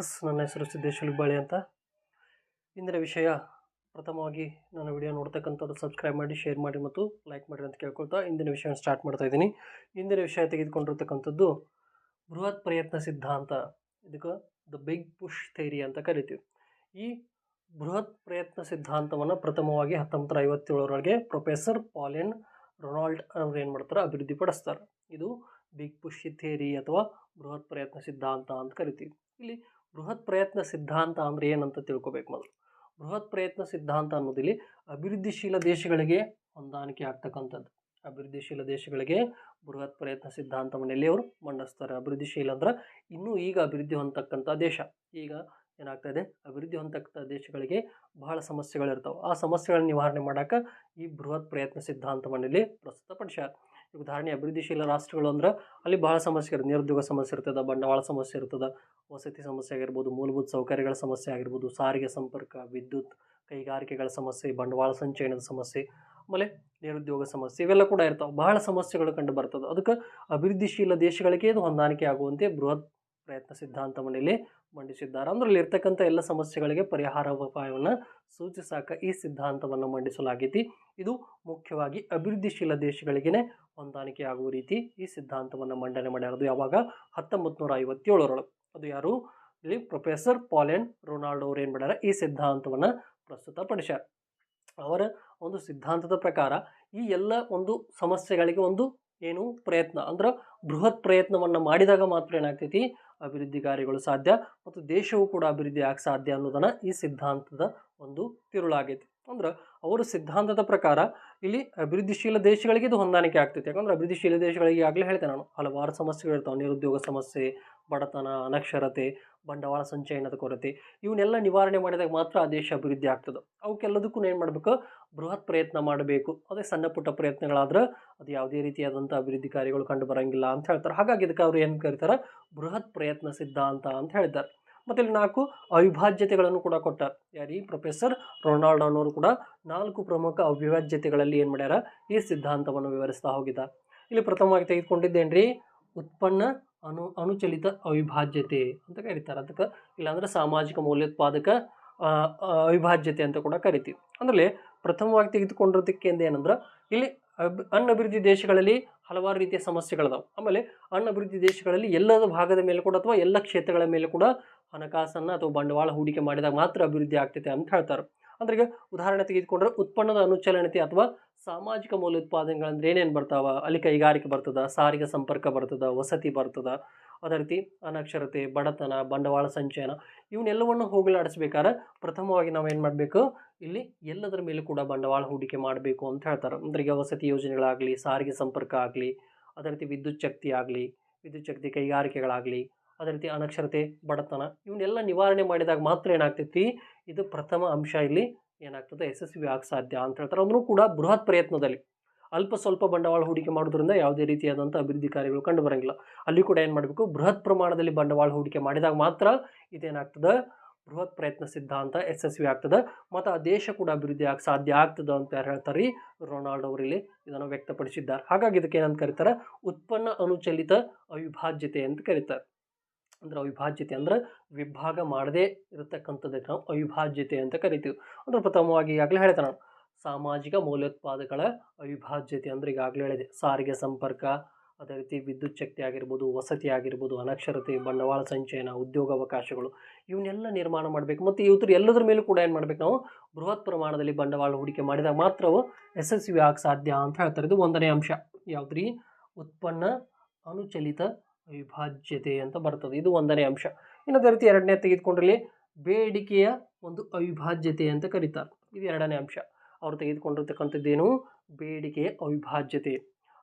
S ನನ್ನ ಹೆಸರು ಸಿದ್ದೇಶ್ ಹುಲಿಬಾಳಿ ಅಂತ. ಇಂದಿನ ವಿಷಯ ಪ್ರಥಮವಾಗಿ ನನ್ನ ವಿಡಿಯೋ ನೋಡ್ತಕ್ಕಂಥದ್ದು ಸಬ್ಸ್ಕ್ರೈಬ್ ಮಾಡಿ ಶೇರ್ ಮಾಡಿ ಮತ್ತು ಲೈಕ್ ಮಾಡಿ ಅಂತ ಕೇಳ್ಕೊಳ್ತಾ ಇಂದಿನ ವಿಷಯವನ್ನು ಸ್ಟಾರ್ಟ್ ಮಾಡ್ತಾ ಇದ್ದೀನಿ. ಇಂದಿನ ವಿಷಯ ತೆಗೆದುಕೊಂಡಿರ್ತಕ್ಕಂಥದ್ದು ಬೃಹತ್ ಪ್ರಯತ್ನ ಸಿದ್ಧಾಂತ ಇದಕ್ಕೆ ದ ಬಿಗ್ ಪುಷ್ ಥೇರಿ ಅಂತ ಕರಿತೀವಿ. ಈ ಬೃಹತ್ ಪ್ರಯತ್ನ ಸಿದ್ಧಾಂತವನ್ನು ಪ್ರಥಮವಾಗಿ ಹತ್ತೊಂಬತ್ತರ ಐವತ್ತೇಳರೊಳಗೆ ಪ್ರೊಫೆಸರ್ ಪಾಲಿನ್ ರೊನಾಲ್ಡ್ ಅವರು ಏನು ಮಾಡ್ತಾರೆ? ಅಭಿವೃದ್ಧಿಪಡಿಸ್ತಾರೆ ಇದು ಬಿಗ್ ಪುಷ್ ಥೇರಿ ಅಥವಾ ಬೃಹತ್ ಪ್ರಯತ್ನ ಸಿದ್ಧಾಂತ ಅಂತ ಕರಿತೀವಿ. ಇಲ್ಲಿ ಬೃಹತ್ ಪ್ರಯತ್ನ ಸಿದ್ಧಾಂತ ಅಂದರೆ ಏನಂತ ತಿಳ್ಕೊಬೇಕು ಮೊದಲು. ಬೃಹತ್ ಪ್ರಯತ್ನ ಸಿದ್ಧಾಂತ ಅನ್ನೋದಿಲ್ಲಿ ಅಭಿವೃದ್ಧಿಶೀಲ ದೇಶಗಳಿಗೆ ಹೊಂದಾಣಿಕೆ ಆಗ್ತಕ್ಕಂಥದ್ದು. ಅಭಿವೃದ್ಧಿಶೀಲ ದೇಶಗಳಿಗೆ ಬೃಹತ್ ಪ್ರಯತ್ನ ಸಿದ್ಧಾಂತವನ್ನು ಎಲ್ಲಿ ಅವರು ಮಂಡಿಸ್ತಾರೆ. ಅಭಿವೃದ್ಧಿಶೀಲ ಅಂದ್ರೆ ಇನ್ನೂ ಈಗ ಅಭಿವೃದ್ಧಿ ಹೊಂದತಕ್ಕಂಥ ದೇಶ. ಈಗ ಏನಾಗ್ತಾ ಇದೆ? ಅಭಿವೃದ್ಧಿ ಹೊಂದತಕ್ಕಂಥ ದೇಶಗಳಿಗೆ ಬಹಳ ಸಮಸ್ಯೆಗಳಿರ್ತಾವೆ. ಆ ಸಮಸ್ಯೆಗಳನ್ನ ನಿವಾರಣೆ ಮಾಡೋಕೆ ಈ ಬೃಹತ್ ಪ್ರಯತ್ನ ಸಿದ್ಧಾಂತವನ್ನು ಇಲ್ಲಿ ಪ್ರಸ್ತುತಪಡಿಸ್ಯಾರ ಉದಾಹರಣೆ, ಅಭಿವೃದ್ಧಿಶೀಲ ರಾಷ್ಟ್ರಗಳು ಅಂದ್ರೆ ಅಲ್ಲಿ ಬಹಳ ಸಮಸ್ಯೆ ಇರುತ್ತೆ. ನಿರುದ್ಯೋಗ ಸಮಸ್ಯೆ ಇರ್ತದೆ, ಬಂಡವಾಳ ಸಮಸ್ಯೆ ಇರ್ತದೆ, ವಸತಿ ಸಮಸ್ಯೆ ಆಗಿರ್ಬೋದು, ಮೂಲಭೂತ ಸೌಕರ್ಯಗಳ ಸಮಸ್ಯೆ ಆಗಿರ್ಬೋದು, ಸಾರಿಗೆ ಸಂಪರ್ಕ, ವಿದ್ಯುತ್, ಕೈಗಾರಿಕೆಗಳ ಸಮಸ್ಯೆ, ಬಂಡವಾಳ ಸಂಚಯನದ ಸಮಸ್ಯೆ, ಆಮೇಲೆ ನಿರುದ್ಯೋಗ ಸಮಸ್ಯೆ ಇವೆಲ್ಲ ಕೂಡ ಇರ್ತಾವೆ. ಬಹಳ ಸಮಸ್ಯೆಗಳು ಕಂಡು ಬರ್ತದೆ. ಅದಕ್ಕೆ ಅಭಿವೃದ್ಧಿಶೀಲ ದೇಶಗಳಿಗೆ ಇದು ಹೊಂದಾಣಿಕೆ ಆಗುವಂತೆ ಬೃಹತ್ ಪ್ರಯತ್ನ ಸಿದ್ಧಾಂತವನ್ನು ಇಲ್ಲಿ ಮಂಡಿಸಿದ್ದಾರೆ. ಅಂದ್ರೆ ಅಲ್ಲಿ ಇರ್ತಕ್ಕಂಥ ಎಲ್ಲ ಸಮಸ್ಯೆಗಳಿಗೆ ಪರಿಹಾರ ಉಪಾಯವನ್ನು ಸೂಚಿಸಾಕ ಈ ಸಿದ್ಧಾಂತವನ್ನು ಮಂಡಿಸಲಾಗೈತಿ. ಇದು ಮುಖ್ಯವಾಗಿ ಅಭಿವೃದ್ಧಿಶೀಲ ದೇಶಗಳಿಗೆ ಹೊಂದಾಣಿಕೆ ಆಗುವ ರೀತಿ ಈ ಸಿದ್ಧಾಂತವನ್ನು ಮಂಡನೆ ಮಾಡಿರೋದು ಯಾವಾಗ? ಹತ್ತೊಂಬತ್ತು ನೂರ ಐವತ್ತೇಳರೊಳಗೆ ಅದು ಯಾರು? ಇಲ್ಲಿ ಪ್ರೊಫೆಸರ್ ಪಾಲೆನ್ ರೊನಾಲ್ಡೋ ಅವ್ರು ಏನು ಮಾಡ್ಯಾರ? ಈ ಸಿದ್ಧಾಂತವನ್ನು ಪ್ರಸ್ತುತಪಡಿಸ್ಯಾರ. ಅವರ ಒಂದು ಸಿದ್ಧಾಂತದ ಪ್ರಕಾರ ಈ ಎಲ್ಲ ಒಂದು ಸಮಸ್ಯೆಗಳಿಗೆ ಒಂದು ಏನು ಪ್ರಯತ್ನ? ಅಂದ್ರೆ ಬೃಹತ್ ಪ್ರಯತ್ನವನ್ನು ಮಾಡಿದಾಗ ಮಾತ್ರ ಏನಾಗ್ತೈತಿ? ಅಭಿವೃದ್ಧಿ ಕಾರ್ಯಗಳು ಸಾಧ್ಯ ಮತ್ತು ದೇಶವು ಕೂಡ ಅಭಿವೃದ್ಧಿ ಆಗ ಸಾಧ್ಯ ಅನ್ನೋದನ್ನು ಈ ಸಿದ್ಧಾಂತದ ಒಂದು ತಿರುಳಾಗೈತಿ. ಅಂದ್ರೆ ಅವರ ಸಿದ್ಧಾಂತದ ಪ್ರಕಾರ ಇಲ್ಲಿ ಅಭಿವೃದ್ಧಿಶೀಲ ದೇಶಗಳಿಗೆ ಇದು ಹೊಂದಾಣಿಕೆ ಆಗ್ತೈತಿ. ಯಾಕಂದ್ರೆ ಅಭಿವೃದ್ಧಿಶೀಲ ದೇಶಗಳಿಗೆ ಆಗಲೇ ಹೇಳ್ತೇನೆ ನಾನು, ಹಲವಾರು ಸಮಸ್ಯೆಗಳಿರ್ತಾವೆ, ನಿರುದ್ಯೋಗ ಸಮಸ್ಯೆ ಬಡತನ, ಅನಕ್ಷರತೆ, ಬಂಡವಾಳ ಸಂಚಯನದ ಕೊರತೆ. ಇವನ್ನೆಲ್ಲ ನಿವಾರಣೆ ಮಾಡಿದಾಗ ಮಾತ್ರ ಆ ದೇಶ ಅಭಿವೃದ್ಧಿ ಆಗ್ತದೆ. ಅವಕ್ಕೆಲ್ಲದಕ್ಕೂ ಏನು ಮಾಡಬೇಕು? ಬೃಹತ್ ಪ್ರಯತ್ನ ಮಾಡಬೇಕು. ಅದೇ ಸಣ್ಣ ಪುಟ್ಟ ಪ್ರಯತ್ನಗಳಾದ್ರೆ ಅದು ಯಾವುದೇ ರೀತಿಯಾದಂಥ ಅಭಿವೃದ್ಧಿ ಕಾರ್ಯಗಳು ಕಂಡು ಬರಂಗಿಲ್ಲ ಅಂತ ಹೇಳ್ತಾರೆ. ಹಾಗಾಗಿ ಇದಕ್ಕೆ ಅವರು ಏನು ಕರೀತಾರೆ? ಬೃಹತ್ ಪ್ರಯತ್ನ ಸಿದ್ಧಾಂತ ಅಂತ ಹೇಳಿದ್ದಾರೆ. ಮತ್ತು ಇಲ್ಲಿ ನಾಲ್ಕು ಅವಿಭಾಜ್ಯತೆಗಳನ್ನು ಕೂಡ ಕೊಟ್ಟಾರೆ. ಯಾರೀ? ಪ್ರೊಫೆಸರ್ ರೊನಾಲ್ಡ್ ಅನ್ನೋರು ಕೂಡ ನಾಲ್ಕು ಪ್ರಮುಖ ಅವಿಭಾಜ್ಯತೆಗಳಲ್ಲಿ ಏನು ಮಾಡ್ಯಾರ? ಈ ಸಿದ್ಧಾಂತವನ್ನು ವಿವರಿಸ್ತಾ ಹೋಗಿದ್ದಾರೆ. ಇಲ್ಲಿ ಪ್ರಥಮವಾಗಿ ತೆಗೆದುಕೊಂಡಿದ್ದೇನ್ರಿ? ಉತ್ಪನ್ನ ಅನು ಅನುಚಲಿತ ಅವಿಭಾಜ್ಯತೆ ಅಂತ ಕರೀತಾರೆ. ಅದಕ್ಕೆ ಇಲ್ಲಾಂದ್ರೆ ಸಾಮಾಜಿಕ ಮೌಲ್ಯೋತ್ಪಾದಕ ಅವಿಭಾಜ್ಯತೆ ಅಂತ ಕೂಡ ಕರಿತೀವಿ. ಅಂದರೆ ಪ್ರಥಮವಾಗಿ ತೆಗೆದುಕೊಂಡಿರೋದಕ್ಕೆ ಏನಂದ್ರೆ ಇಲ್ಲಿ ಅಬ್, ಅನಭಿವೃದ್ಧಿ ದೇಶಗಳಲ್ಲಿ ಹಲವಾರು ರೀತಿಯ ಸಮಸ್ಯೆಗಳಿದಾವೆ. ಆಮೇಲೆ ಅನಭಿವೃದ್ಧಿ ದೇಶಗಳಲ್ಲಿ ಎಲ್ಲದ ಭಾಗದ ಮೇಲೆ ಕೂಡ ಅಥವಾ ಎಲ್ಲ ಕ್ಷೇತ್ರಗಳ ಮೇಲೆ ಕೂಡ ಹಣಕಾಸನ್ನು ಅಥವಾ ಬಂಡವಾಳ ಹೂಡಿಕೆ ಮಾಡಿದಾಗ ಮಾತ್ರ ಅಭಿವೃದ್ಧಿ ಆಗ್ತೈತೆ ಅಂತ ಹೇಳ್ತಾರೆ. ಅಂದ್ರೆ ಉದಾಹರಣೆ ತೆಗೆದುಕೊಂಡ್ರೆ ಉತ್ಪನ್ನದ ಅನುಚಲನತೆ ಅಥವಾ ಸಾಮಾಜಿಕ ಮೌಲ್ಯೋತ್ಪಾದನೆಗಳಂದ್ರೆ ಏನೇನು ಬರ್ತಾವ? ಅಲ್ಲಿ ಕೈಗಾರಿಕೆ ಬರ್ತದ, ಸಾರಿಗೆ ಸಂಪರ್ಕ ಬರ್ತದ, ವಸತಿ ಬರ್ತದ, ಅದೇ ರೀತಿ ಅನಕ್ಷರತೆ, ಬಡತನ, ಬಂಡವಾಳ ಸಂಚಯನ ಇವನ್ನೆಲ್ಲವನ್ನು ಹೋಗಲಾಡಿಸ್ಬೇಕಾದ್ರೆ ಪ್ರಥಮವಾಗಿ ನಾವು ಏನು ಮಾಡಬೇಕು? ಇಲ್ಲಿ ಎಲ್ಲದರ ಮೇಲೆ ಕೂಡ ಬಂಡವಾಳ ಹೂಡಿಕೆ ಮಾಡಬೇಕು ಅಂತ ಹೇಳ್ತಾರೆ. ಅಂದ್ರೆ ಈಗ ವಸತಿ ಯೋಜನೆಗಳಾಗಲಿ, ಸಾರಿಗೆ ಸಂಪರ್ಕ ಆಗಲಿ, ಅದೇ ರೀತಿ ವಿದ್ಯುತ್ ಶಕ್ತಿ ಆಗಲಿ, ವಿದ್ಯುತ್ ಶಕ್ತಿ ಕೈಗಾರಿಕೆಗಳಾಗಲಿ, ಅದೇ ರೀತಿ ಅನಕ್ಷರತೆ, ಬಡತನ ಇವನ್ನೆಲ್ಲ ನಿವಾರಣೆ ಮಾಡಿದಾಗ ಮಾತ್ರ ಏನಾಗ್ತೈತಿ? ಇದು ಪ್ರಥಮ ಅಂಶ ಇಲ್ಲಿ ಏನಾಗ್ತದೆ, ಯಶಸ್ವಿ ಆಗ ಸಾಧ್ಯ ಅಂತ ಹೇಳ್ತಾರೆ. ಅಂದ್ರೂ ಕೂಡ ಬೃಹತ್ ಪ್ರಯತ್ನದಲ್ಲಿ ಅಲ್ಪ ಸ್ವಲ್ಪ ಬಂಡವಾಳ ಹೂಡಿಕೆ ಮಾಡೋದ್ರಿಂದ ಯಾವುದೇ ರೀತಿಯಾದಂಥ ಅಭಿವೃದ್ಧಿ ಕಾರ್ಯಗಳು ಕಂಡು ಬರಂಗಿಲ್ಲ. ಅಲ್ಲಿ ಕೂಡ ಏನು ಮಾಡಬೇಕು, ಬೃಹತ್ ಪ್ರಮಾಣದಲ್ಲಿ ಬಂಡವಾಳ ಹೂಡಿಕೆ ಮಾಡಿದಾಗ ಮಾತ್ರ ಇದೇನಾಗ್ತದೆ, ಬೃಹತ್ ಪ್ರಯತ್ನ ಸಿದ್ಧಾಂತ ಯಶಸ್ವಿ ಆಗ್ತದೆ. ಮತ್ತು ಆ ದೇಶ ಕೂಡ ಅಭಿವೃದ್ಧಿ ಆಗ ಸಾಧ್ಯ ಆಗ್ತದೆ ಅಂತ ಯಾರು ಹೇಳ್ತಾರೆ ರೀ ರೊನಾಲ್ಡ್ ಅವರಲ್ಲಿ ಇದನ್ನು ವ್ಯಕ್ತಪಡಿಸಿದ್ದಾರೆ. ಹಾಗಾಗಿ ಇದಕ್ಕೆ ಏನಂತ ಕರೀತಾರೆ, ಉತ್ಪನ್ನ ಅನುಚಲಿತ ಅವಿಭಾಜ್ಯತೆ ಅಂತ ಕರೀತಾರೆ. ಅಂದ್ರೆ ಅವಿಭಾಜ್ಯತೆ ಅಂದ್ರೆ ವಿಭಾಗ ಮಾಡದೇ ಇರತಕ್ಕಂಥದ್ದಕ್ಕೆ ನಾವು ಅವಿಭಾಜ್ಯತೆ ಅಂತ ಕರಿತೀವಿ. ಅಂದ್ರೆ ಪ್ರಥಮವಾಗಿ ಈಗಾಗಲೇ ಹೇಳ್ತಾನೆ ನಾನು, ಸಾಮಾಜಿಕ ಮೌಲ್ಯೋತ್ಪಾದಕಗಳ ಅವಿಭಾಜ್ಯತೆ ಅಂದರೆ ಈಗಾಗಲೇ ಹೇಳಿದೆ. ಸಾರಿಗೆ ಸಂಪರ್ಕ, ಅದೇ ರೀತಿ ವಿದ್ಯುತ್ ಶಕ್ತಿ ಆಗಿರ್ಬೋದು, ವಸತಿ ಆಗಿರ್ಬೋದು, ಅನಕ್ಷರತೆ, ಬಂಡವಾಳ ಸಂಚಯನ, ಉದ್ಯೋಗಾವಕಾಶಗಳು, ಇವನ್ನೆಲ್ಲ ನಿರ್ಮಾಣ ಮಾಡಬೇಕು. ಮತ್ತು ಇವತ್ತು ಎಲ್ಲದರ ಮೇಲೂ ಕೂಡ ಏನು ಮಾಡಬೇಕು ನಾವು? ಬೃಹತ್ ಪ್ರಮಾಣದಲ್ಲಿ ಬಂಡವಾಳ ಹೂಡಿಕೆ ಮಾಡಿದಾಗ ಮಾತ್ರ ಅವು ಯಶಸ್ವಿ ಆಗ ಸಾಧ್ಯ ಅಂತ ಹೇಳ್ತಾರೆ. ಇದು ಒಂದನೇ ಅಂಶ. ಯಾವುದ್ರಿ? ಉತ್ಪನ್ನ ಅನುಚಲಿತ ಅವಿಭಾಜ್ಯತೆ ಅಂತ ಬರ್ತದೆ. ಇದು ಒಂದನೇ ಅಂಶ. ಇನ್ನು ಅದೇ ರೀತಿ ಎರಡನೇ ತೆಗೆದುಕೊಂಡ್ರಲ್ಲಿ ಬೇಡಿಕೆಯ ಒಂದು ಅವಿಭಾಜ್ಯತೆ ಅಂತ ಕರೀತಾರೆ. ಇದು ಎರಡನೇ ಅಂಶ. ಅವರು ತೆಗೆದುಕೊಂಡಿರ್ತಕ್ಕಂಥದ್ದೇನು? ಬೇಡಿಕೆಯ ಅವಿಭಾಜ್ಯತೆ.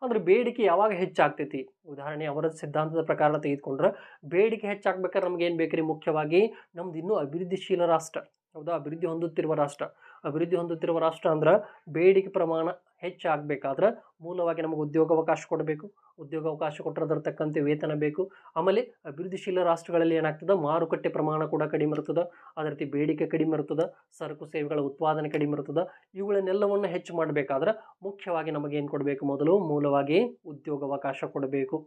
ಅಂದರೆ ಬೇಡಿಕೆ ಯಾವಾಗ ಹೆಚ್ಚಾಗ್ತೈತಿ? ಉದಾಹರಣೆ, ಅವರ ಸಿದ್ಧಾಂತದ ಪ್ರಕಾರ ತೆಗೆದುಕೊಂಡ್ರೆ, ಬೇಡಿಕೆ ಹೆಚ್ಚಾಗ್ಬೇಕಾದ್ರೆ ನಮ್ಗೆ ಏನು ಬೇಕ್ರಿ? ಮುಖ್ಯವಾಗಿ ನಮ್ದು ಇನ್ನೂ ಅಭಿವೃದ್ಧಿಶೀಲ ರಾಷ್ಟ್ರ. ಹೌದಾ? ಅಭಿವೃದ್ಧಿ ಹೊಂದುತ್ತಿರುವ ರಾಷ್ಟ್ರ. ಅಭಿವೃದ್ಧಿ ಹೊಂದುತ್ತಿರುವ ರಾಷ್ಟ್ರ ಅಂದ್ರೆ ಬೇಡಿಕೆ ಪ್ರಮಾಣ ಹೆಚ್ಚಾಗಬೇಕಾದ್ರೆ ಮೂಲವಾಗಿ ನಮಗೆ ಉದ್ಯೋಗಾವಕಾಶ ಕೊಡಬೇಕು. ಉದ್ಯೋಗಾವಕಾಶ ಕೊಟ್ಟರೆ ತಕ್ಕಂತೆ ವೇತನ ಬೇಕು. ಆಮೇಲೆ ಅಭಿವೃದ್ಧಿಶೀಲ ರಾಷ್ಟ್ರಗಳಲ್ಲಿ ಏನಾಗ್ತದೆ? ಮಾರುಕಟ್ಟೆ ಪ್ರಮಾಣ ಕೂಡ ಕಡಿಮೆ ಇರ್ತದೆ ಅದೇ ರೀತಿ ಬೇಡಿಕೆ ಕಡಿಮೆ ಇರ್ತದೆ ಸರಕು ಸೇವೆಗಳ ಉತ್ಪಾದನೆ ಕಡಿಮೆ ಇರ್ತದೆ ಇವುಗಳನ್ನೆಲ್ಲವನ್ನು ಹೆಚ್ಚು ಮಾಡಬೇಕಾದ್ರೆ ಮುಖ್ಯವಾಗಿ ನಮಗೇನು ಕೊಡಬೇಕು? ಮೊದಲು ಮೂಲವಾಗಿ ಉದ್ಯೋಗಾವಕಾಶ ಕೊಡಬೇಕು.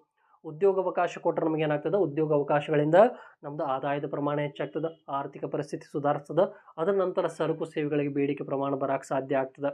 ಉದ್ಯೋಗಾವಕಾಶ ಕೊಟ್ಟರೆ ನಮಗೆ ಏನಾಗ್ತದೆ ಉದ್ಯೋಗ ಅವಕಾಶಗಳಿಂದ ನಮ್ಮದು ಆದಾಯದ ಪ್ರಮಾಣ ಹೆಚ್ಚಾಗ್ತದೆ, ಆರ್ಥಿಕ ಪರಿಸ್ಥಿತಿ ಸುಧಾರಿಸ್ತದೆ, ಅದರ ನಂತರ ಸರಕು ಸೇವೆಗಳಿಗೆ ಬೇಡಿಕೆ ಪ್ರಮಾಣ ಬರೋಕ್ಕೆ ಸಾಧ್ಯ ಆಗ್ತದೆ.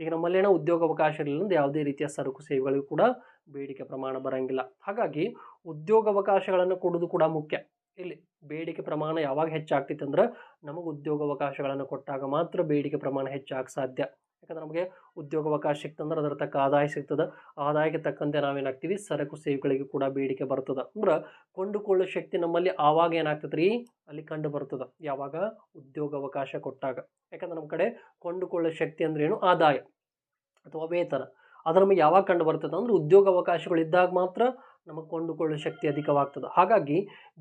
ಈಗ ನಮ್ಮಲ್ಲಿ ಏನೋ ಉದ್ಯೋಗ ಅವಕಾಶ ಇರಲಿಲ್ಲ ಯಾವುದೇ ರೀತಿಯ ಸರಕು ಸೇವೆಗಳಿಗೂ ಕೂಡ ಬೇಡಿಕೆ ಪ್ರಮಾಣ ಬರಂಗಿಲ್ಲ. ಹಾಗಾಗಿ ಉದ್ಯೋಗ ಅವಕಾಶಗಳನ್ನು ಕೊಡೋದು ಕೂಡ ಮುಖ್ಯ. ಇಲ್ಲಿ ಬೇಡಿಕೆ ಪ್ರಮಾಣ ಯಾವಾಗ ಹೆಚ್ಚಾಗ್ತಿತ್ತು ಅಂದ್ರೆ ನಮಗೆ ಉದ್ಯೋಗ ಅವಕಾಶಗಳನ್ನು ಕೊಟ್ಟಾಗ ಮಾತ್ರ ಬೇಡಿಕೆ ಪ್ರಮಾಣ ಹೆಚ್ಚಾಗಕ್ಕೆ ಸಾಧ್ಯ. ಯಾಕಂದ್ರೆ ನಮಗೆ ಉದ್ಯೋಗ ಅವಕಾಶ ಸಿಕ್ತಂದ್ರೆ ಅದರ ತಕ್ಕ ಆದಾಯ ಸಿಗ್ತದೆ. ಆದಾಯಕ್ಕೆ ತಕ್ಕಂತೆ ನಾವೇನಾಗ್ತೀವಿ ಸರಕು ಸೇವೆಗಳಿಗೆ ಕೂಡ ಬೇಡಿಕೆ ಬರ್ತದೆ. ಅಂದ್ರೆ ಕೊಂಡುಕೊಳ್ಳೋ ಶಕ್ತಿ ನಮ್ಮಲ್ಲಿ ಆವಾಗ ಏನಾಗ್ತದೆ ರೀ ಅಲ್ಲಿ ಕಂಡು ಬರ್ತದೆ. ಯಾವಾಗ? ಉದ್ಯೋಗ ಅವಕಾಶ ಕೊಟ್ಟಾಗ. ಯಾಕಂದ್ರೆ ನಮ್ಮ ಕಡೆ ಕೊಂಡುಕೊಳ್ಳೋ ಶಕ್ತಿ ಅಂದ್ರೆ ಏನು? ಆದಾಯ ಅಥವಾ ವೇತನ. ಅದು ನಮಗೆ ಯಾವಾಗ ಕಂಡು ಬರ್ತದೆ ಅಂದ್ರೆ ಉದ್ಯೋಗ ಅವಕಾಶಗಳಿದ್ದಾಗ ಮಾತ್ರ ನಮಗೆ ಕೊಂಡುಕೊಳ್ಳೋ ಶಕ್ತಿ ಅಧಿಕವಾಗ್ತದೆ. ಹಾಗಾಗಿ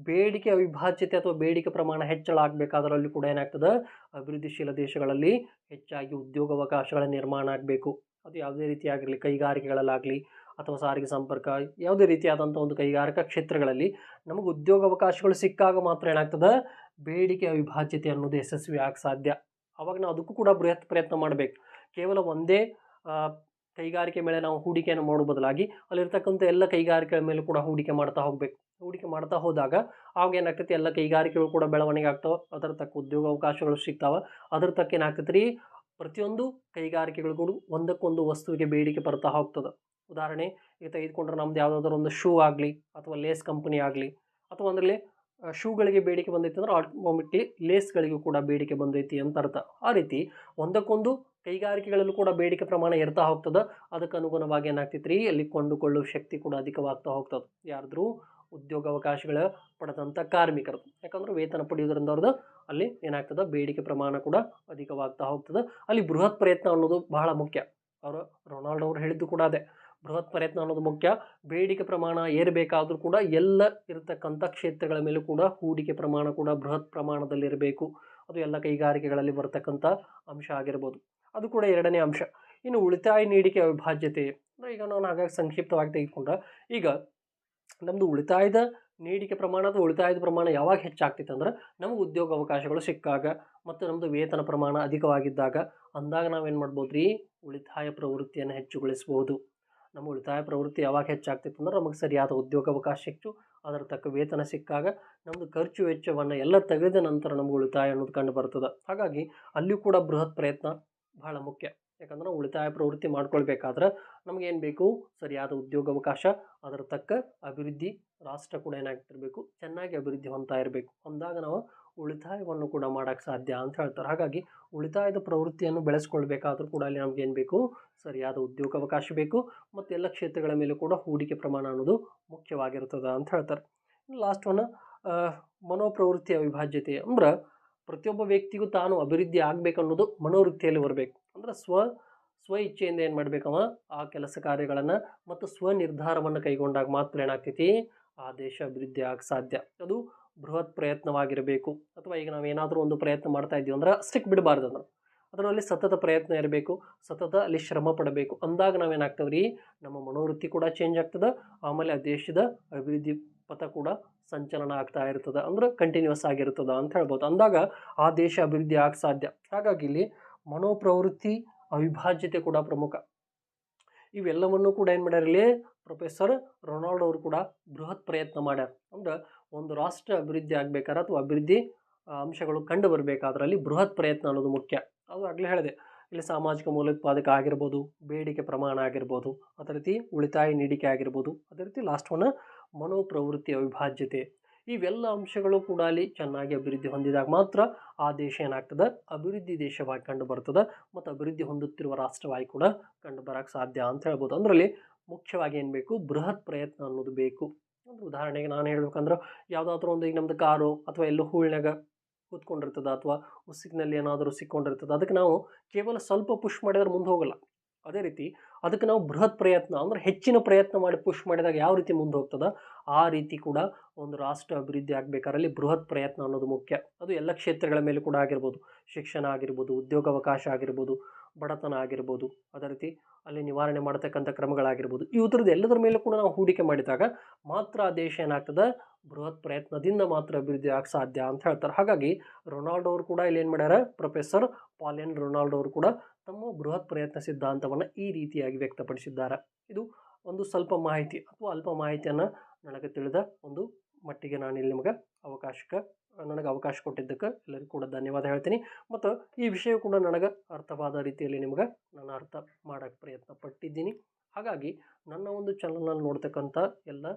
ಬೇಡಿಕೆ ಅವಿಭಾಜ್ಯತೆ ಅಥವಾ ಬೇಡಿಕೆ ಪ್ರಮಾಣ ಹೆಚ್ಚಳ ಆಗಬೇಕಾದರಲ್ಲಿ ಕೂಡ ಏನಾಗ್ತದೆ? ಅಭಿವೃದ್ಧಿಶೀಲ ದೇಶಗಳಲ್ಲಿ ಹೆಚ್ಚಾಗಿ ಉದ್ಯೋಗ ಅವಕಾಶಗಳ ನಿರ್ಮಾಣ ಆಗಬೇಕು. ಅದು ಯಾವುದೇ ರೀತಿಯಾಗಿರಲಿ, ಕೈಗಾರಿಕೆಗಳಲ್ಲಾಗಲಿ ಅಥವಾ ಸಾರಿಗೆ ಸಂಪರ್ಕ, ಯಾವುದೇ ರೀತಿಯಾದಂಥ ಒಂದು ಕೈಗಾರಿಕಾ ಕ್ಷೇತ್ರಗಳಲ್ಲಿ ನಮಗೆ ಉದ್ಯೋಗ ಅವಕಾಶಗಳು ಸಿಕ್ಕಾಗ ಮಾತ್ರ ಏನಾಗ್ತದೆ? ಬೇಡಿಕೆ ಅವಿಭಾಜ್ಯತೆ ಅನ್ನೋದು ಯಶಸ್ವಿ ಆಗ ಸಾಧ್ಯ. ಅವಾಗ ನಾವು ಅದಕ್ಕೂ ಕೂಡ ಬೃಹತ್ ಪ್ರಯತ್ನ ಮಾಡಬೇಕು. ಕೇವಲ ಒಂದೇ ಕೈಗಾರಿಕೆ ಮೇಲೆ ನಾವು ಹೂಡಿಕೆಯನ್ನು ಮಾಡೋ ಬದಲಾಗಿ ಅಲ್ಲಿರ್ತಕ್ಕಂಥ ಎಲ್ಲ ಕೈಗಾರಿಕೆಗಳ ಮೇಲೆ ಕೂಡ ಹೂಡಿಕೆ ಮಾಡ್ತಾ ಹೋಗಬೇಕು. ಹೂಡಿಕೆ ಮಾಡ್ತಾ ಹೋದಾಗ ಆವಾಗ ಏನಾಗ್ತೈತಿ? ಎಲ್ಲ ಕೈಗಾರಿಕೆಗಳು ಕೂಡ ಬೆಳವಣಿಗೆ ಆಗ್ತಾವೆ, ಅದರ ತಕ್ಕ ಉದ್ಯೋಗ ಅವಕಾಶಗಳು ಸಿಗ್ತಾವೆ. ಅದ್ರ ತಕ್ಕ ಏನಾಗ್ತೈತೆ ರೀ ಪ್ರತಿಯೊಂದು ಕೈಗಾರಿಕೆಗಳಿಗೂ ಒಂದಕ್ಕೊಂದು ವಸ್ತುವಿಗೆ ಬೇಡಿಕೆ ಬರ್ತಾ ಹೋಗ್ತದೆ. ಉದಾಹರಣೆ, ಈಗ ತೆಗೆದುಕೊಂಡ್ರೆ ನಮ್ದು ಯಾವುದಾದ್ರೂ ಒಂದು ಶೂ ಆಗಲಿ ಅಥವಾ ಲೇಸ್ ಕಂಪನಿ ಆಗಲಿ ಅಥವಾ ಅದರಲ್ಲಿ ಶೂಗಳಿಗೆ ಬೇಡಿಕೆ ಬಂದೈತಿ ಅಂದ್ರೆ ಆಟೋಮೆಟಿಕ್ಲಿ ಲೇಸ್ಗಳಿಗೂ ಕೂಡ ಬೇಡಿಕೆ ಬಂದೈತಿ ಅಂತ ಅರ್ಥ. ಆ ರೀತಿ ಒಂದಕ್ಕೊಂದು ಕೈಗಾರಿಕೆಗಳಲ್ಲೂ ಕೂಡ ಬೇಡಿಕೆ ಪ್ರಮಾಣ ಏರ್ತಾ ಹೋಗ್ತದೆ. ಅದಕ್ಕೆ ಅನುಗುಣವಾಗಿ ಏನಾಗ್ತೈತೆ ರೀ ಅಲ್ಲಿ ಕೊಂಡುಕೊಳ್ಳುವ ಶಕ್ತಿ ಕೂಡ ಅಧಿಕವಾಗ್ತಾ ಹೋಗ್ತದೆ. ಯಾರಾದರೂ ಉದ್ಯೋಗ ಅವಕಾಶಗಳ ಪಡೆದಂಥ ಕಾರ್ಮಿಕರು. ಯಾಕಂದ್ರೆ ವೇತನ ಪಡೆಯೋದ್ರಿಂದ ಅವ್ರದ್ದು ಅಲ್ಲಿ ಏನಾಗ್ತದೆ? ಬೇಡಿಕೆ ಪ್ರಮಾಣ ಕೂಡ ಅಧಿಕವಾಗ್ತಾ ಹೋಗ್ತದೆ. ಅಲ್ಲಿ ಬೃಹತ್ ಪ್ರಯತ್ನ ಅನ್ನೋದು ಬಹಳ ಮುಖ್ಯ. ಅವರು ರೊನಾಲ್ಡೋ ಅವರು ಹೇಳಿದ್ದು ಕೂಡ ಅದೇ. ಬೃಹತ್ ಪ್ರಯತ್ನ ಅನ್ನೋದು ಮುಖ್ಯ. ಬೇಡಿಕೆ ಪ್ರಮಾಣ ಏರಬೇಕಾದ್ರೂ ಕೂಡ ಎಲ್ಲ ಇರತಕ್ಕಂಥ ಕ್ಷೇತ್ರಗಳ ಮೇಲೂ ಕೂಡ ಹೂಡಿಕೆ ಪ್ರಮಾಣ ಕೂಡ ಬೃಹತ್ ಪ್ರಮಾಣದಲ್ಲಿರಬೇಕು. ಅದು ಎಲ್ಲ ಕೈಗಾರಿಕೆಗಳಲ್ಲಿ ಬರತಕ್ಕಂಥ ಅಂಶ ಆಗಿರ್ಬೋದು. ಅದು ಕೂಡ ಎರಡನೇ ಅಂಶ. ಇನ್ನು ಉಳಿತಾಯ ನೀಡಿಕೆ ಅವಿಭಾಜ್ಯತೆ. ಅಂದರೆ ಈಗ ನಾನು ಹಾಗಾಗಿ ಸಂಕ್ಷಿಪ್ತವಾಗಿ ತೆಗೆದುಕೊಂಡ. ಈಗ ನಮ್ಮದು ಉಳಿತಾಯದ ನೀಡಿಕೆ ಪ್ರಮಾಣ ಅಥವಾ ಉಳಿತಾಯದ ಪ್ರಮಾಣ ಯಾವಾಗ ಹೆಚ್ಚಾಗ್ತಿತ್ತು ಅಂದ್ರೆ ನಮಗೆ ಉದ್ಯೋಗ ಅವಕಾಶಗಳು ಸಿಕ್ಕಾಗ ಮತ್ತು ನಮ್ಮದು ವೇತನ ಪ್ರಮಾಣ ಅಧಿಕವಾಗಿದ್ದಾಗ ಅಂದಾಗ ನಾವೇನು ಮಾಡ್ಬೋದು ರೀ ಉಳಿತಾಯ ಪ್ರವೃತ್ತಿಯನ್ನು ಹೆಚ್ಚುಗೊಳಿಸ್ಬೋದು. ನಮ್ಮ ಉಳಿತಾಯ ಪ್ರವೃತ್ತಿ ಯಾವಾಗ ಹೆಚ್ಚಾಗ್ತಿತ್ತು ಅಂದ್ರೆ ನಮಗೆ ಸರಿಯಾದ ಉದ್ಯೋಗ ಅವಕಾಶ ಸಿಕ್ತು ಅದರ ತಕ್ಕ ವೇತನ ಸಿಕ್ಕಾಗ ನಮ್ಮದು ಖರ್ಚು ವೆಚ್ಚವನ್ನು ಎಲ್ಲ ತೆಗೆದ ನಂತರ ನಮ್ಗೆ ಉಳಿತಾಯ ಅನ್ನೋದು ಕಂಡು ಬರ್ತದೆ. ಹಾಗಾಗಿ ಅಲ್ಲಿಯೂ ಕೂಡ ಬೃಹತ್ ಪ್ರಯತ್ನ. ಬಹಳ ಮುಖ್ಯ. ಯಾಕಂದ್ರೆ ಉಳಿತಾಯ ಪ್ರವೃತ್ತಿ ಮಾಡ್ಕೊಳ್ಬೇಕಾದ್ರೆ ನಮಗೇನು ಬೇಕು? ಸರಿಯಾದ ಉದ್ಯೋಗ ಅವಕಾಶ ಅದರ ತಕ್ಕ ಅಭಿವೃದ್ಧಿ, ರಾಷ್ಟ್ರ ಕೂಡ ಏನಾಗ್ತಿರಬೇಕು? ಚೆನ್ನಾಗಿ ಅಭಿವೃದ್ಧಿ ಹೊಂದ್ತಾ ಇರಬೇಕು. ಅಂದಾಗ ನಾವು ಉಳಿತಾಯವನ್ನು ಕೂಡ ಮಾಡೋಕ್ಕೆ ಸಾಧ್ಯ ಅಂತ ಹೇಳ್ತಾರೆ. ಹಾಗಾಗಿ ಉಳಿತಾಯದ ಪ್ರವೃತ್ತಿಯನ್ನು ಬೆಳೆಸ್ಕೊಳ್ಬೇಕಾದ್ರೂ ಕೂಡ ಅಲ್ಲಿ ನಮಗೇನು ಬೇಕು? ಸರಿಯಾದ ಉದ್ಯೋಗ ಅವಕಾಶ ಬೇಕು. ಮತ್ತು ಎಲ್ಲ ಕ್ಷೇತ್ರಗಳ ಮೇಲೂ ಕೂಡ ಹೂಡಿಕೆ ಪ್ರಮಾಣ ಅನ್ನೋದು ಮುಖ್ಯವಾಗಿರ್ತದೆ ಅಂತ ಹೇಳ್ತಾರೆ. ಲಾಸ್ಟ್ ಒನ್ ಮನೋಪ್ರವೃತ್ತಿ ಅವಿಭಾಜ್ಯತೆ ಅಂದ್ರೆ ಪ್ರತಿಯೊಬ್ಬ ವ್ಯಕ್ತಿಗೂ ತಾನು ಅಭಿವೃದ್ಧಿ ಆಗಬೇಕು ಅನ್ನೋದು ಮನೋವೃತ್ತಿಯಲ್ಲಿ ಬರಬೇಕು. ಅಂದ್ರೆ ಸ್ವ ಸ್ವ ಇಚ್ಛೆಯಿಂದ ಏನು ಮಾಡಬೇಕವ? ಆ ಕೆಲಸ ಕಾರ್ಯಗಳನ್ನು ಮತ್ತು ಸ್ವ ನಿರ್ಧಾರವನ್ನು ಕೈಗೊಂಡಾಗ ಮಾತ್ರ ಏನಾಗ್ತೈತಿ? ಆ ದೇಶ ಅಭಿವೃದ್ಧಿ ಆಗ ಸಾಧ್ಯ. ಅದು ಬೃಹತ್ ಪ್ರಯತ್ನವಾಗಿರಬೇಕು. ಅಥವಾ ಈಗ ನಾವು ಏನಾದರೂ ಒಂದು ಪ್ರಯತ್ನ ಮಾಡ್ತಾ ಇದ್ದೀವಿ ಅಂದ್ರೆ ಸ್ಟಿಕ್ ಬಿಡಬಾರ್ದು ಅಂದ್ರೆ ಅದರಲ್ಲಿ ಸತತ ಪ್ರಯತ್ನ ಇರಬೇಕು, ಸತತ ಅಲ್ಲಿ ಶ್ರಮ ಪಡಬೇಕು. ಅಂದಾಗ ನಾವೇನಾಗ್ತವ್ರಿ ನಮ್ಮ ಮನೋವೃತ್ತಿ ಕೂಡ ಚೇಂಜ್ ಆಗ್ತದೆ, ಆಮೇಲೆ ಆ ದೇಶದ ಅಭಿವೃದ್ಧಿ ಪಥ ಕೂಡ ಸಂಚಲನ ಆಗ್ತಾ ಇರ್ತದೆ. ಅಂದ್ರೆ ಕಂಟಿನ್ಯೂಸ್ ಆಗಿರ್ತದೆ ಅಂತ ಹೇಳ್ಬೋದು. ಅಂದಾಗ ಆ ದೇಶ ಅಭಿವೃದ್ಧಿ ಆಗ ಸಾಧ್ಯ. ಹಾಗಾಗಿ ಇಲ್ಲಿ ಮನೋಪ್ರವೃತ್ತಿ, ಅವಿಭಾಜ್ಯತೆ ಕೂಡ ಪ್ರಮುಖ. ಇವೆಲ್ಲವನ್ನೂ ಕೂಡ ಏನು ಮಾಡ್ಯಾರ ಇಲ್ಲಿ ಪ್ರೊಫೆಸರ್ ರೊನಾಲ್ಡ್ ಅವರು ಕೂಡ ಬೃಹತ್ ಪ್ರಯತ್ನ ಮಾಡ್ಯಾರ. ಅಂದ್ರೆ ಒಂದು ರಾಷ್ಟ್ರ ಅಭಿವೃದ್ಧಿ ಆಗ್ಬೇಕಾದ್ರೆ ಅಥವಾ ಅಭಿವೃದ್ಧಿ ಅಂಶಗಳು ಕಂಡು ಬರಬೇಕಾದ್ರಲ್ಲಿ ಬೃಹತ್ ಪ್ರಯತ್ನ ಅನ್ನೋದು ಮುಖ್ಯ. ಅದು ಆಗಲೇ ಹೇಳಿದೆ. ಇಲ್ಲಿ ಸಾಮಾಜಿಕ ಮೂಲೋತ್ಪಾದಕ ಆಗಿರ್ಬೋದು, ಬೇಡಿಕೆ ಪ್ರಮಾಣ ಆಗಿರ್ಬೋದು, ಅದೇ ರೀತಿ ಉಳಿತಾಯ ನೀಡಿಕೆ ಆಗಿರ್ಬೋದು, ಅದೇ ರೀತಿ ಲಾಸ್ಟ್ ಒನ್ ಮನೋಪ್ರವೃತ್ತಿ ಅವಿಭಾಜ್ಯತೆ. ಇವೆಲ್ಲ ಅಂಶಗಳು ಕೂಡ ಅಲ್ಲಿ ಚೆನ್ನಾಗಿ ಅಭಿವೃದ್ಧಿ ಹೊಂದಿದಾಗ ಮಾತ್ರ ಆ ದೇಶ ಏನಾಗ್ತದೆ? ಅಭಿವೃದ್ಧಿ ದೇಶವಾಗಿ ಕಂಡು ಬರ್ತದೆ ಮತ್ತು ಅಭಿವೃದ್ಧಿ ಹೊಂದುತ್ತಿರುವ ರಾಷ್ಟ್ರವಾಗಿ ಕೂಡ ಕಂಡು ಬರೋಕ್ಕೆ ಸಾಧ್ಯ ಅಂತ ಹೇಳ್ಬೋದು. ಅದರಲ್ಲಿ ಮುಖ್ಯವಾಗಿ ಏನು ಬೇಕು? ಬೃಹತ್ ಪ್ರಯತ್ನ ಅನ್ನೋದು ಬೇಕು. ಒಂದು ಉದಾಹರಣೆಗೆ ನಾನು ಹೇಳ್ಬೇಕಂದ್ರೆ ಯಾವುದಾದ್ರೂ ಒಂದು ಈಗ ನಮ್ಮದು ಕಾರು ಅಥವಾ ಎಲ್ಲೋ ಹೂಳ್ನಾಗ ಕೂತ್ಕೊಂಡಿರ್ತದೆ ಅಥವಾ ಉಸಿಗಿನಲ್ಲಿ ಏನಾದರೂ ಸಿಕ್ಕೊಂಡಿರ್ತದೆ. ಅದಕ್ಕೆ ನಾವು ಕೇವಲ ಸ್ವಲ್ಪ ಪುಷ್ ಮಾಡಿದ್ರೆ ಮುಂದೆ ಹೋಗಲ್ಲ. ಅದೇ ರೀತಿ ಅದಕ್ಕೆ ನಾವು ಬೃಹತ್ ಪ್ರಯತ್ನ ಅಂದ್ರೆ ಹೆಚ್ಚಿನ ಪ್ರಯತ್ನ ಮಾಡಿ ಪುಷ್ ಮಾಡಿದಾಗ ಯಾವ ರೀತಿ ಮುಂದೆ ಹೋಗ್ತದ ಆ ರೀತಿ ಕೂಡ ಒಂದು ರಾಷ್ಟ್ರ ಅಭಿವೃದ್ಧಿ ಆಗಬೇಕಾದ್ರಲ್ಲಿ ಬೃಹತ್ ಪ್ರಯತ್ನ ಅನ್ನೋದು ಮುಖ್ಯ. ಅದು ಎಲ್ಲ ಕ್ಷೇತ್ರಗಳ ಮೇಲೆ ಕೂಡ ಆಗಿರ್ಬೋದು. ಶಿಕ್ಷಣ ಆಗಿರ್ಬೋದು, ಉದ್ಯೋಗಾವಕಾಶ ಆಗಿರ್ಬೋದು, ಬಡತನ ಆಗಿರ್ಬೋದು, ಅದೇ ರೀತಿ ಅಲ್ಲಿ ನಿವಾರಣೆ ಮಾಡತಕ್ಕಂಥ ಕ್ರಮಗಳಾಗಿರ್ಬೋದು. ಈ ಇವುದ್ರದ್ದು ಎಲ್ಲದರ ಮೇಲೂ ಕೂಡ ನಾವು ಹೂಡಿಕೆ ಮಾಡಿದಾಗ ಮಾತ್ರ ಆ ದೇಶ ಏನಾಗ್ತದೆ? ಬೃಹತ್ ಪ್ರಯತ್ನದಿಂದ ಮಾತ್ರ ಅಭಿವೃದ್ಧಿ ಆಗಕ್ಕೆ ಸಾಧ್ಯ ಅಂತ ಹೇಳ್ತಾರೆ. ಹಾಗಾಗಿ ರೊನಾಲ್ಡೋ ಅವರು ಕೂಡ ಇಲ್ಲಿ ಏನು ಮಾಡ್ಯಾರ, ಪ್ರೊಫೆಸರ್ ಪಾಲಿಯನ್ ರೊನಾಲ್ಡೋ ಅವರು ಕೂಡ ತಮ್ಮ ಬೃಹತ್ ಪ್ರಯತ್ನ ಸಿದ್ಧಾಂತವನ್ನು ಈ ರೀತಿಯಾಗಿ ವ್ಯಕ್ತಪಡಿಸಿದ್ದಾರೆ. ಇದು ಒಂದು ಸ್ವಲ್ಪ ಮಾಹಿತಿ, ಅಥವಾ ಅಲ್ಪ ಮಾಹಿತಿಯನ್ನು ನನಗೆ ತಿಳಿದ ಒಂದು ಮಟ್ಟಿಗೆ ನಾನು ಇಲ್ಲಿ ನಿಮಗೆ ಅವಕಾಶಕ್ಕೆ ನನಗೆ ಅವಕಾಶ ಕೊಟ್ಟಿದ್ದಕ್ಕೆ ಎಲ್ಲರಿಗೂ ಕೂಡ ಧನ್ಯವಾದ ಹೇಳ್ತೀನಿ. ಮತ್ತು ಈ ವಿಷಯ ಕೂಡ ನನಗೆ ಅರ್ಥವಾದ ರೀತಿಯಲ್ಲಿ ನಿಮ್ಗೆ ನಾನು ಅರ್ಥ ಮಾಡೋಕ್ಕೆ ಪ್ರಯತ್ನ ಪಟ್ಟಿದ್ದೀನಿ ಹಾಗಾಗಿ ನನ್ನ ಒಂದು ಚಾನಲ್ನಲ್ಲಿ ನೋಡ್ತಕ್ಕಂಥ ಎಲ್ಲ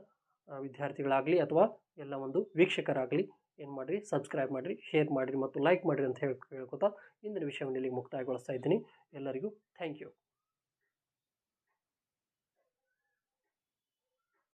ವಿದ್ಯಾರ್ಥಿಗಳಾಗಲಿ ಅಥವಾ ಎಲ್ಲ ಒಂದು ವೀಕ್ಷಕರಾಗಲಿ ಏನು ಮಾಡಿರಿ ಸಬ್ಸ್ಕ್ರೈಬ್ ಮಾಡಿರಿ ಶೇರ್ ಮಾಡಿರಿ ಮತ್ತು ಲೈಕ್ ಮಾಡಿರಿ ಅಂತ ಹೇಳಿ, ಹೇಳ್ಕೊತಾ ಇಂದಿನ ವಿಷಯವನ್ನು ಇಲ್ಲಿಗೆ ಮುಕ್ತಾಯಗೊಳಿಸ್ತಾ ಇದ್ದೀನಿ. ಎಲ್ಲರಿಗೂ ಥ್ಯಾಂಕ್ ಯು